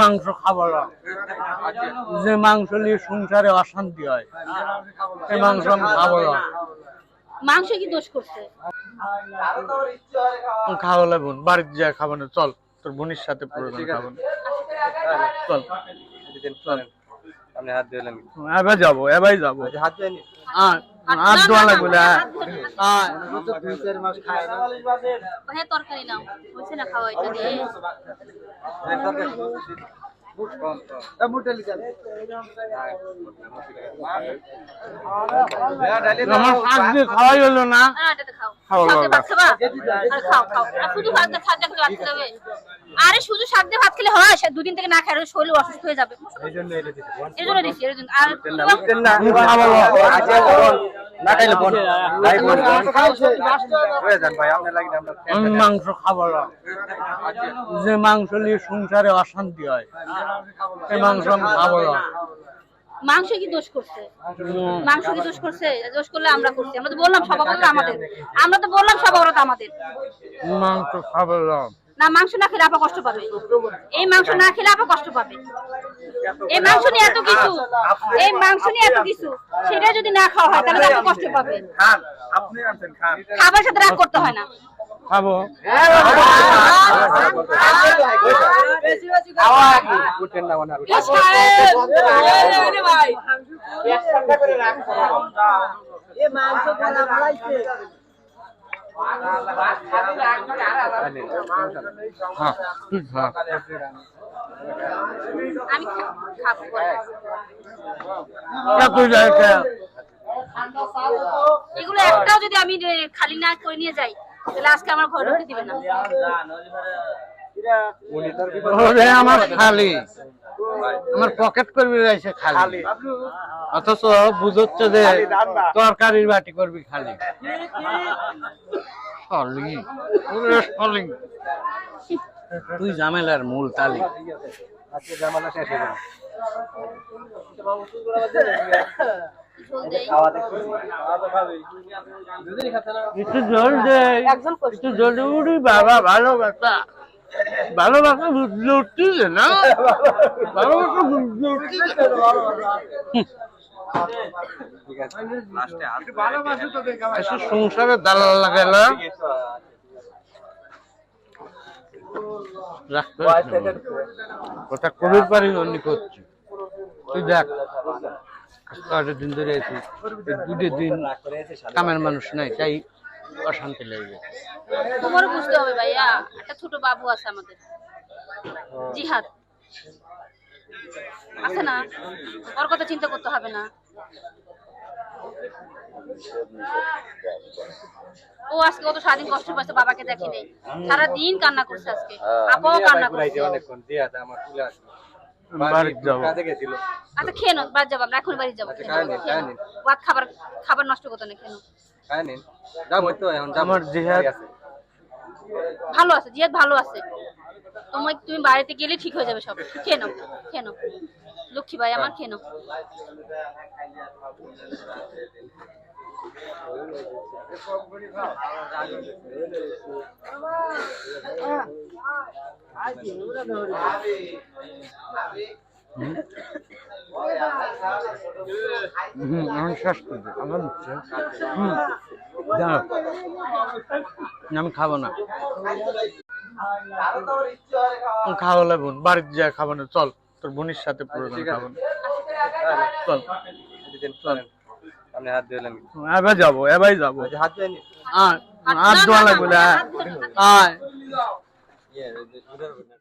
মাংস খাব না। যে মাংস নিয়ে সংসারে অশান্তি হয় সেই মাংস আমি খাব না। মাংস কি দোষ করছে? না বোন বাড়িতে যায় খাব না চল তোর বোনের সাথে খাব না। চল। চলেন আপনি হাত দিলেন এবার যাব এবার যাব। হাত দেন হাত ধোয়া লাগবে না আয়। হ্যাঁ তরকারি নাও বলছে না খাওয়া এটা দিয়ে দিয়ে খাওয়াই হলো না হ্যাঁ এটাতে খাও খাও, দিয়ে আরে আর শুধু ভাত দিয়ে দিয়ে খেলে হবে আরে শুধু শাক দিয়ে ভাত খেলে হয় সে দুদিন থেকে না খায় আর শরীর অসুস্থ হয়ে যাবে। এই জন্য এর জন্য দিচ্ছি এর জন্য। আর না আচ্ছা বলুন না খাইলে বোন ভাই বোন যান ভাই আপনি লাগি আমরা মাংস খাব না। যে মাংস নিয়ে সংসারে অশান্তি হয় মাংস খাব না। মাংস কি দোষ করছে? মাংস কি দোষ করছে? দোষ করলে আমরা করছি। আমরা তো বললাম অপরাধ আমাদের। আমরা তো বললাম সব অপরাধ আমাদের। মাংস খাব না। না মাংস না খেলে আপা কষ্ট পাবে। এই মাংস না খেলে আপা কষ্ট পাবে। এই মাংস নিয়ে এত কিছু এই মাংস নিয়ে এত কিছু সেটা যদি না খাওয়া হয় তাহলে আপা কষ্ট পাবে। খান আপনি আনছেন খান। খাবার সাথে রাগ করতে হয় না। খাব। এগুলো একটাও যদি আমি খালি না করে নিয়ে যাই তাহলে আজকে আমার ঘরে ঢুকতে দিবে না। আমার খালি। আমার পকেট করবি রয়েছে খালি। অথচ বুঝচ্ছে যে তরকারির বাটি করবি খালি। ওরে তুই ঝামেলার মূল তালি। আজকে জামানা শেষ হয়ে যাবে একটু জল দে একটু জল উড়ি বাবা ভালোবাসা। ভালোবাসা বুঝলে উঠছে না? ভালোবাসা বুঝলে উঠছে ঠিক আছে লাস্টে সংসারে দালাল। ওটা কবির পারি অন্য করছি। তুই দেখ আজকে দিন ধরে আছি দুটো দিন কামের মানুষ নাই তাই অশান্তি লাগবে তোমারও বুঝতে হবে ভাইয়া একটা ছোট বাবু আছে আমাদের। জিহাদ। আছে না? ওর কথা চিন্তা করতে হবে না। ও আজকে কত সারাদিন কষ্ট পাচ্ছে বাবাকে দেখি নেই সারাদিন কান্না করছে আজকে। আপাও কান্না করছে। অনেকক্ষণ দিয়া আমার চলে আসলো। বাড়িতে যাব। কাজে গেছিল। আচ্ছা খেয়ে নাও বাদ যাব আমরা এখন বাড়ি যাব। আচ্ছা। ভাত খাবার খাবার নষ্ট করতে না খেয়ে। আমার জিহাদ- ভালো আছে ভালো আছে। তোমার তুমি বাড়িতে গেলে ঠিক হয়ে যাবে সব। খেয়ে নাও খেয়ে নাও। লক্ষ্মী ভাই আমার কেন হুম আমি শেষ করব আমার হচ্ছে। আমি খাব না আমি খাব না। বোন বাড়িতে যায় খাব না। চল। তোর বোনের সাথে ঠিক আছে। খাব চল। আমি হাত এবার যাব এবার যাব। হাত আয় হাত ধোয়া লাগবে আয়। ইয়ে